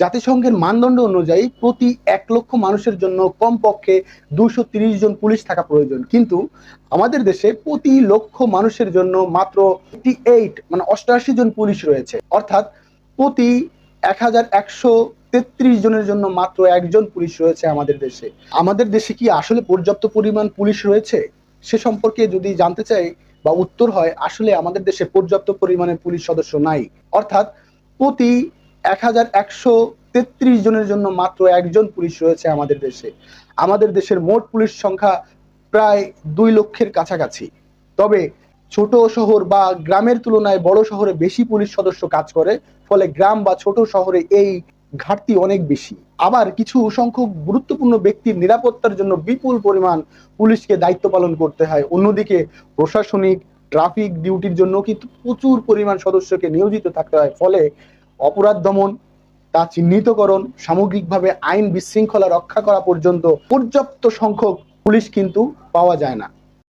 জাতিসংঘের মানদণ্ড অনুযায়ী প্রতি এক লক্ষ মানুষের জন্য কমপক্ষে দুশো তিরিশ জন পুলিশ থাকা প্রয়োজন। কিন্তু আমাদের দেশে প্রতি লক্ষ মানুষের জন্য মাত্র এইট মানে অষ্টআশি জন পুলিশ রয়েছে। অর্থাৎ প্রতি এক হাজার একশো তেত্রিশ জনের জন্য মাত্র একজন পুলিশ রয়েছে আমাদের দেশে। আমাদের দেশে কি আসলে পর্যাপ্ত পরিমাণ পুলিশ রয়েছে? সে সম্পর্কে যদি জানতে চাই বা উত্তর হয়, আসলে আমাদের দেশে পর্যাপ্ত পরিমাণে পুলিশ সদস্য নাই। অর্থাৎ প্রতি এক হাজার একশো তেত্রিশ জনের জন্য মাত্র একজন পুলিশ রয়েছে আমাদের দেশে। আমাদের দেশের মোট পুলিশ সংখ্যা প্রায় দুই লক্ষের কাছাকাছি। তবে ছোট শহর বা গ্রামের তুলনায় বড় শহরে বেশি পুলিশ সদস্য কাজ করে, ফলে গ্রাম বা ছোট শহরে এই ঘাটতি অনেক বেশি। আবার কিছু সংখ্যক গুরুত্বপূর্ণ ব্যক্তির নিরাপত্তার জন্য বিপুল পরিমাণ পুলিশকে দায়িত্ব পালন করতে হয়। অন্যদিকে প্রশাসনিক, ট্রাফিক ডিউটির জন্য কিন্তু প্রচুর পরিমাণ সদস্যকে নিয়োজিত থাকতে হয়। ফলে অপরাধ দমন, তা চিহ্নিতকরণ, সামগ্রিকভাবে আইন বিশৃঙ্খলা রক্ষা করা পর্যন্ত পর্যাপ্ত সংখ্যক পুলিশ কিন্তু পাওয়া যায় না।